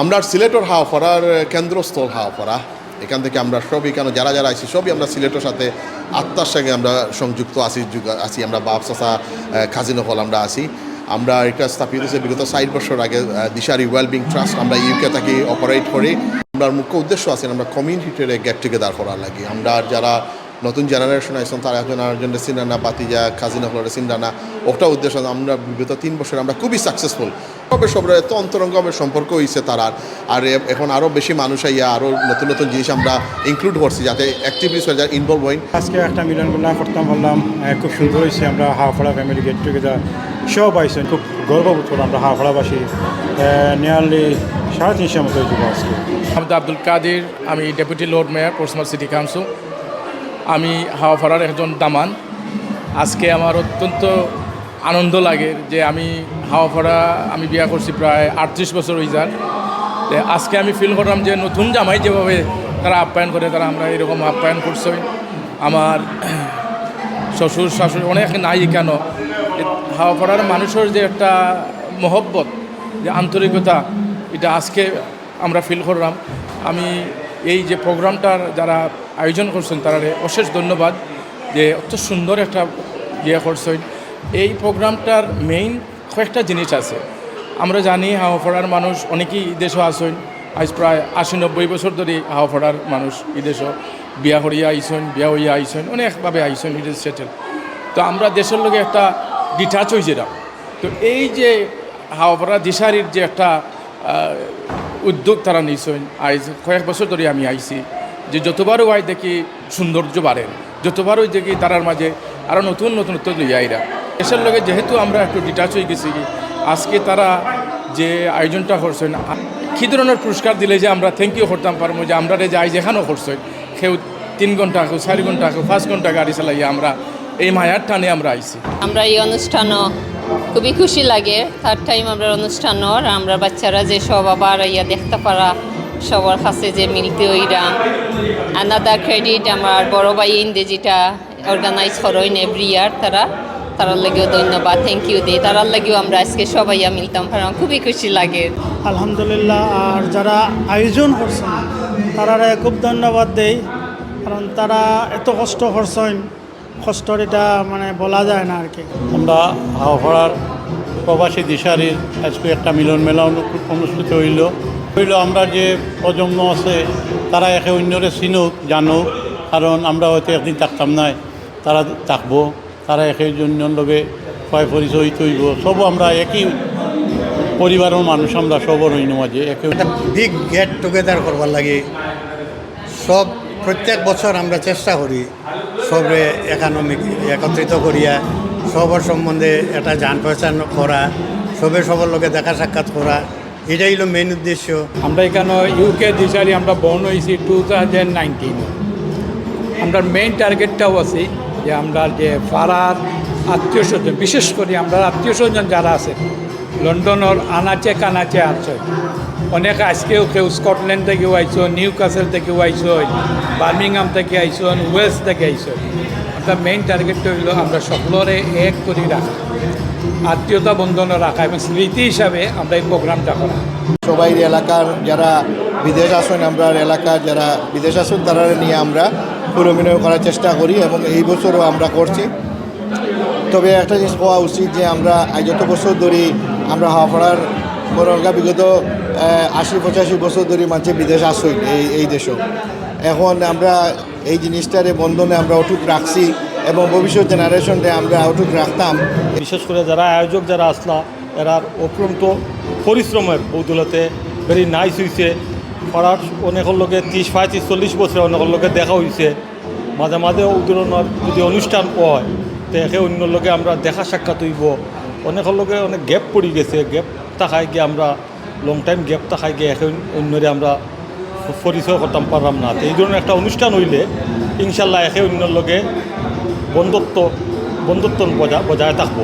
আমরা সিলেটর হাওফাড়ার কেন্দ্রস্থল হাওফাড়া এখান থেকে আমরা সব এখানে যারা যারা আছি সবই আমরা সিলেটের সাথে আত্মার সঙ্গে আমরা সংযুক্ত আছি আছি। আমরা বাপ চাষা খাজিনফল আমরা আছি। আমরা এটা স্থাপিত হয়েছে বিগত ষাট বছর আগে দিশারি ওয়েলবিং ট্রাস্ট। আমরা ইউকে থেকে অপারেট করি। আমরা মুখ্য উদ্দেশ্য আছে, আমরা কমিউনিটির গেট টুগেদার করার লাগে। আমরা যারা নতুন জেনারেশন আইসন তার একজন আরেকজনের চিন্তানা পাতিজা কাজিনা হলের চিন্তানা ওটা উদ্দেশ্য আমরা বিগত তিন বছর আমরা খুবই সাকসেসফুল সবে সবরে এত অন্তরঙ্গমের সম্পর্ক হয়েছে তার আর। এ- এখন আরও বেশি মানুষ আইয়া আরও নতুন নতুন জিনিস আমরা ইনক্লুড করছি যাতে অ্যাক্টিভিটিস হয়ে যায় ইনভলভ হইন। আজকে একটা মিলন মিলন করতাম বললাম খুব সুন্দর হয়েছে আমরা হাওড়া ফ্যামিলি গেট টুগেদার সব আইসেন খুব গর্ববোধ করলাম আমরা হাওড়াবাসী। নিয়ারলি সাড়ে তিনশোর মতো হয়েছিল আজকে। আব্দুল কাদির আমি deputy lord mayor Portsmouth city council আমি হাওয়াফাড়ার একজন দামান। আজকে আমার অত্যন্ত আনন্দ লাগে যে আমি হাওয়া হাওয়াফাড়া আমি বিয়া করছি প্রায় আটত্রিশ বছর হয়ে যান আজকে আমি ফিল করলাম যে নতুন জামাই যেভাবে তারা আপ্যায়ন করে, তারা আমরা এরকম আপ্যায়ন করছি। আমার শ্বশুর, শাশুড়ি অনেক নাই কেন? হাওয়াপাড়ার মানুষের যে একটা মহব্বত, যে আন্তরিকতা, এটা আজকে আমরা ফিল করলাম। আমি এই যে প্রোগ্রামটার যারা আয়োজন করছেন তারা অশেষ ধন্যবাদ যে অত সুন্দর একটা ইয়ে করছেন। এই প্রোগ্রামটার মেইন কয়েকটা জিনিস আছে। আমরা জানি হাওয়াপাড়ার মানুষ অনেকেই দেশও আসেন আজ প্রায় আশি নব্বই বছর ধরে হাওয়াপাড়ার মানুষ বিদেশও বিয়া করিয়া আইসেন বিয়া হইয়া আইসেন অনেকভাবে আইসেন ইট সেটেল তো আমরা দেশের লোকে একটা ডিটাচ হয়েছিলাম তো এই যে হাওড়া দিশারির যে একটা উদ্যোগ তারা নিয়েছেন। আজ কয়েক বছর ধরে আমি আইছি যে যতবারও আই দেখি সৌন্দর্য বাড়েন যতবারই দেখি তারার মাঝে আরও নতুন নতুনত্ব লইয়া আইরা। লগে যেহেতু আমরা একটু ডিটাচ হয়ে গেছি, আজকে তারা যে আয়োজনটা করছেন, কী ধরনের পুরস্কার দিলে যে আমরা থ্যাংক ইউ করতাম পারব, যে আমরা যে যাই যেখানেও করছেন কেউ তিন ঘণ্টা, কেউ চারি ঘণ্টা, কেউ পাঁচ ঘণ্টা গাড়ি চালাইয়া আমরা এই মায়ার টানে আমরা আইছি। আমরা এই অনুষ্ঠানও খুবই খুশি লাগে। থার্ড টাইম আমরা অনুষ্ঠানও আর আমরা বাচ্চারা যে সব আবার ইয়া দেখতে পারা, সবার কাছে যে মিলতে ওইরাম আনাদার ক্রেডিট আমার বড় ভাই ইন্দে যেটা অর্গানাইজ করেন এভরি ইয়ার তারা, তারার লাগেও ধন্যবাদ থ্যাংক ইউ দিই তারার লাগেও আমরা আজকে সবাই মিলতাম, কারণ খুবই খুশি লাগে। আলহামদুলিল্লাহ, আর যারা আয়োজন করছেন, তারারে খুব ধন্যবাদ দেই, কারণ তারা এত কষ্ট করছেন। কষ্টর এটা মানে বলা যায় না আর কি। আমরা হাওড়ার প্রবাসী দিশারির আজকে একটা মিলন মেলা অনুষ্ঠিত হইল। হইল আমরা যে প্রজন্ম আছে তারা একে অন্যরে চিনুক জানুক কারণ আমরা হয়তো একদিন থাকতাম নাই তারা থাকব তারা একে অন্যর লগে ক্ষয় পরিচয় তৈব সব আমরা একই পরিবারের মানুষ আমরা সবর হইন মাঝে একে একটা বিগ গেট টুগেদার করবার লাগে। সব প্রত্যেক বছর আমরা চেষ্টা করি সবে একানমিক একত্রিত করিয়া সবার সম্বন্ধে একটা জান পহচান করা, সবে সবার লোকে দেখা সাক্ষাৎ করা, এটাই হলো মেন উদ্দেশ্য। আমরা এখানে ইউকে দিশারি, আমরা বর্ন হয়েছি টু থাউজেন্ড নাইনটিন আমরা মেইন টার্গেটটাও আছে যে আমরা যে পাড়ার আত্মীয় স্বজন, বিশেষ করে আমরা আত্মীয় স্বজন যারা আছে লন্ডনের আনাচে কানাচে আছে অনেক আজকেও কেউ স্কটল্যান্ড থেকেও আইসন নিউ কাসেল থেকেও আইসন বার্মিংহাম থেকে আইসন ওয়েলস থেকে আইসন অর্থাৎ মেইন টার্গেটটা হইল আমরা সকলরে এক করে রাখা আত্মীয়তা বন্ধন রাখা এবং স্মৃতি হিসাবে আমরা এই প্রোগ্রামটা করা। সবাই এলাকার যারা বিদেশ আসেন, আমরা এলাকার যারা বিদেশ আসেন, তারা নিয়ে আমরা পুরোমিনয় করার চেষ্টা করি এবং এই বছরও আমরা করছি। তবে একটা জিনিস হওয়া উচিত যে আমরা যত বছর ধরে আমরা হাওড়ার বরঙ্গা বিগত আশি পঁচাশি বছর ধরে মানুষ বিদেশ আসই এই এই দেশও এখন আমরা এই জিনিসটারে বন্ধনে আমরা অটুট রাখছি এবং ভবিষ্যৎ জেনারেশনকে আমরা অটুট রাখতাম। বিশেষ করে যারা আয়োজক যারা আসলা এরার অত্যন্ত পরিশ্রমের বৌদুলতে ভেরি নাইস হয়েছে পাড়ার অনেকের লোকে ত্রিশ, পঁয়ত্রিশ, চল্লিশ বছর অনেকের লোকে দেখা হয়েছে মাঝে মাঝে উদাহরণের যদি অনুষ্ঠান হয়, তো একে অন্য লোকে আমরা দেখা সাক্ষাৎ হইব। অনেকের লোকে অনেক গ্যাপ পড়ে গেছে গ্যাপ থাকায় গিয়ে আমরা লং টাইম গ্যাপ থাকায় গিয়ে একে অন্যরে আমরা পরিচয় করতাম পারলাম না। এই ধরনের একটা অনুষ্ঠান হইলে, ইনশাল্লাহ একে অন্যর লোকে বন্ধুত্ব বন্ধুত্ব বজায় বজায় থাকব।